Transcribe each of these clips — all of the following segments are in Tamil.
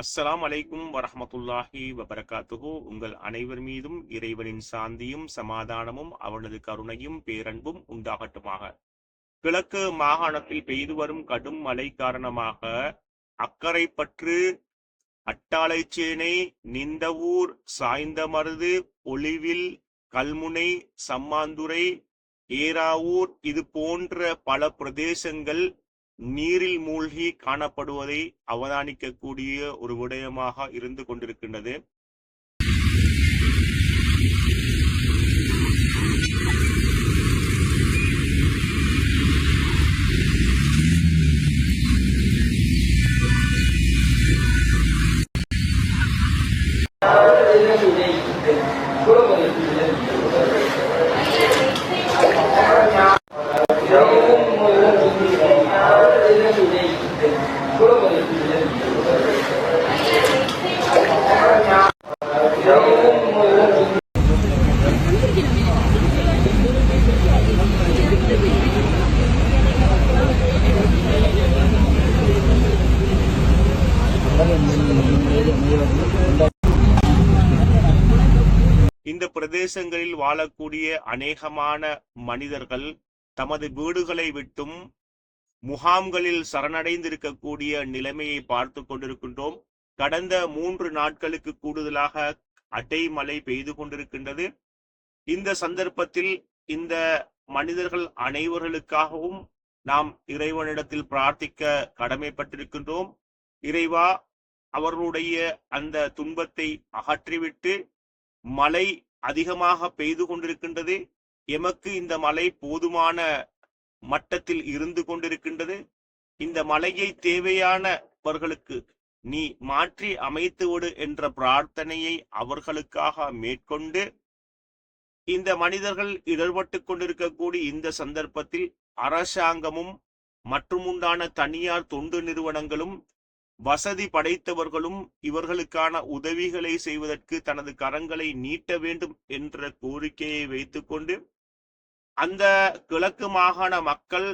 அஸ்ஸலாம் அலைக்கும் வரஹமத்துல்லாஹி வபரகாத்துஹு. உங்கள் அனைவர் மீதும் இறைவனின் சாந்தியும் சமாதானமும் அவனது கருணையும் பேரன்பும் உண்டாகட்டுமாக. கிழக்கு மாகாணத்தில் பெய்து வரும் கடும் மழை காரணமாக அக்கரைப்பற்று அட்டாளைச்சேனை நிந்தவூர் சாய்ந்தமருது ஒளிவில் கல்முனை சம்மாந்துறை ஏராவூர் இது போன்ற பல பிரதேசங்கள் நீரில் மூழ்கி காணப்படுவதை அவதானிக்கக்கூடிய ஒரு விடயமாக இருந்து கொண்டிருக்கின்றது. இந்த பிரதேசங்களில் வாழக்கூடிய அநேகமான மனிதர்கள் தமது வீடுகளை விட்டும் முகாம்களில் சரணடைந்திருக்கக்கூடிய நிலைமையை பார்த்து கொண்டிருக்கின்றோம். கடந்த மூன்று நாட்களுக்கு கூடுதலாக அட்டை மழை பெய்து கொண்டிருக்கின்றது. இந்த சந்தர்ப்பத்தில் இந்த மனிதர்கள் அனைவர்களுக்காகவும் நாம் இறைவனிடத்தில் பிரார்த்திக்க கடமைப்பட்டிருக்கின்றோம். இறைவா அவர்களுடைய அந்த துன்பத்தை அகற்றிவிட்டு மழை அதிகமாக பெய்து கொண்டிருக்கின்றது. எமக்கு இந்த மழை போதுமான மட்டத்தில் இருந்து கொண்டிருக்கின்றது. இந்த மலையை தேவையானவர்களுக்கு நீ மாற்றி அமைத்துவிடு என்ற பிரார்த்தனையை அவர்களுக்காக மேற்கொண்டு இந்த மனிதர்கள் இடர்பட்டு கொண்டிருக்கக்கூடிய இந்த சந்தர்ப்பத்தில் அரசாங்கமும் மற்றும் உண்டான தனியார் தொண்டு நிறுவனங்களும் வசதி படைத்தவர்களும் இவர்களுக்கான உதவிகளை செய்வதற்கு தனது கரங்களை நீட்ட வேண்டும் என்ற கோரிக்கையை வைத்துக்கொண்டு அந்த கிழக்கு மாகாண மக்கள்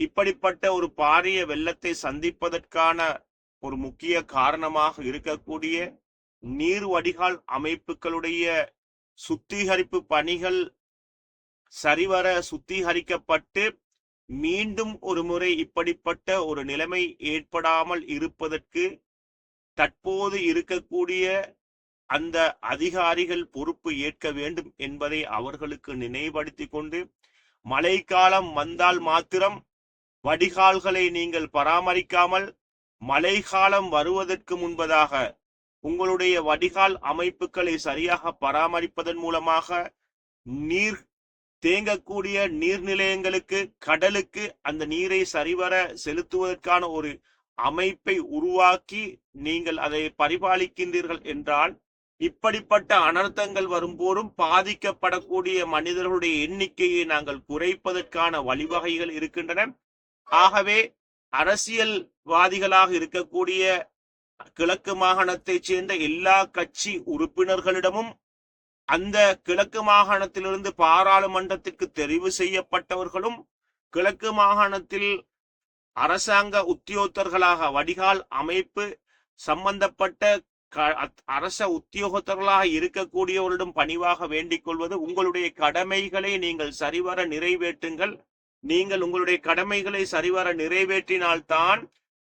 இப்படிப்பட்ட ஒரு பாரிய வெள்ளத்தை சந்திப்பதற்கான ஒரு முக்கிய காரணமாக இருக்கக்கூடிய நீர் வடிகால் அமைப்புகளுடைய சுத்திகரிப்பு பணிகள் சரிவர சுத்திகரிக்கப்பட்டு மீண்டும் ஒருமுறை இப்படிப்பட்ட ஒரு நிலைமை ஏற்படாமல் இருப்பதற்கு தற்போது இருக்கக்கூடிய அந்த அதிகாரிகள் பொறுப்பு ஏற்க வேண்டும் என்பதை அவர்களுக்கு நினைவுபடுத்தி கொண்டு மழைக்காலம் வந்தால் மாத்திரம் வடிகால்களை நீங்கள் பராமரிக்காமல் மழைக்காலம் வருவதற்கு முன்பதாக உங்களுடைய வடிகால் அமைப்புகளை சரியாக பராமரிப்பதன் மூலமாக நீர் தேங்கக்கூடிய நீர்நிலையங்களுக்கு கடலுக்கு அந்த நீரை சரிவர செலுத்துவதற்கான ஒரு அமைப்பை உருவாக்கி நீங்கள் அதை பரிபாலிக்கின்றீர்கள் என்றால் இப்படிப்பட்ட அனர்த்தங்கள் வரும்போதும் பாதிக்கப்படக்கூடிய மனிதர்களுடைய எண்ணிக்கையை நாங்கள் குறைப்பதற்கான வழிவகைகள் இருக்கின்றன. ஆகவே அரசியல்வாதிகளாக இருக்கக்கூடிய கிழக்கு மாகாணத்தைச் சேர்ந்த எல்லா கட்சி உறுப்பினர்களிடமும் அந்த கிழக்கு மாகாணத்திலிருந்து பாராளுமன்றத்திற்கு தெரிவு செய்யப்பட்டவர்களும் கிழக்கு மாகாணத்தில் அரசாங்க உத்தியோகத்தர்களாக வடிகால் அமைப்பு சம்பந்தப்பட்ட அரச உத்தியோகத்தர்களாக இருக்கக்கூடியவரிடம் பணிவாக வேண்டிக் கொள்வது உங்களுடைய கடமைகளை நீங்கள் சரிவர நிறைவேற்றுங்கள். நீங்கள் உங்களுடைய கடமைகளை சரிவர நிறைவேற்றினால்தான்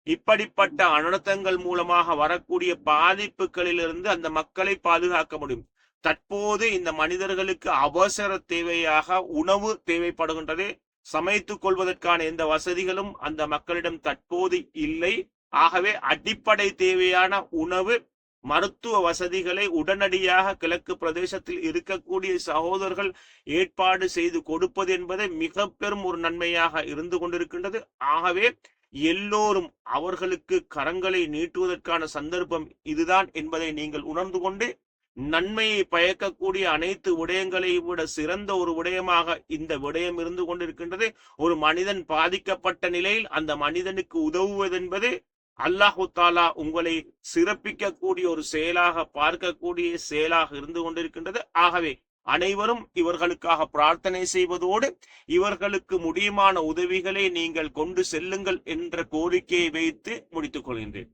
இப்படிப்பட்ட அனர்த்தங்கள் மூலமாக வரக்கூடிய பாதிப்புகளிலிருந்து அந்த மக்களை பாதுகாக்க முடியும். தற்போது இந்த மனிதர்களுக்கு அவசர தேவையாக உணவு தேவைப்படுகின்றது. சமைத்துக் கொள்வதற்கான எந்த வசதிகளும் அந்த மக்களிடம் தற்போது இல்லை. ஆகவே அடிப்படை தேவையான உணவு மருத்துவ வசதிகளை உடனடியாக கிழக்கு பிரதேசத்தில் இருக்கக்கூடிய சகோதரர்கள் ஏற்பாடு செய்து கொடுப்பது என்பதை மிக பெரும் ஒரு நன்மையாக இருந்து கொண்டிருக்கின்றது. ஆகவே எல்லோரும் அவர்களுக்கு கரங்களை நீட்டுவதற்கான சந்தர்ப்பம் இதுதான் என்பதை நீங்கள் உணர்ந்து கொண்டு நன்மையை பயக்கக்கூடிய அனைத்து விடயங்களை விட சிறந்த ஒரு விடயமாக இந்த விடயம் இருந்து கொண்டிருக்கின்றது. ஒரு மனிதன் பாதிக்கப்பட்ட நிலையில் அந்த மனிதனுக்கு உதவுவதென்பது அல்லாஹு தாலா உங்களை சிறப்பிக்கக்கூடிய ஒரு செயலாக பார்க்கக்கூடிய செயலாக இருந்து கொண்டிருக்கின்றது. ஆகவே அனைவரும் இவர்களுக்காக பிரார்த்தனை செய்வதோடு இவர்களுக்கு முடியுமான உதவிகளை நீங்கள் கொண்டு செல்லுங்கள் என்ற கோரிக்கையை வைத்து முடித்துக் கொள்கின்றேன்.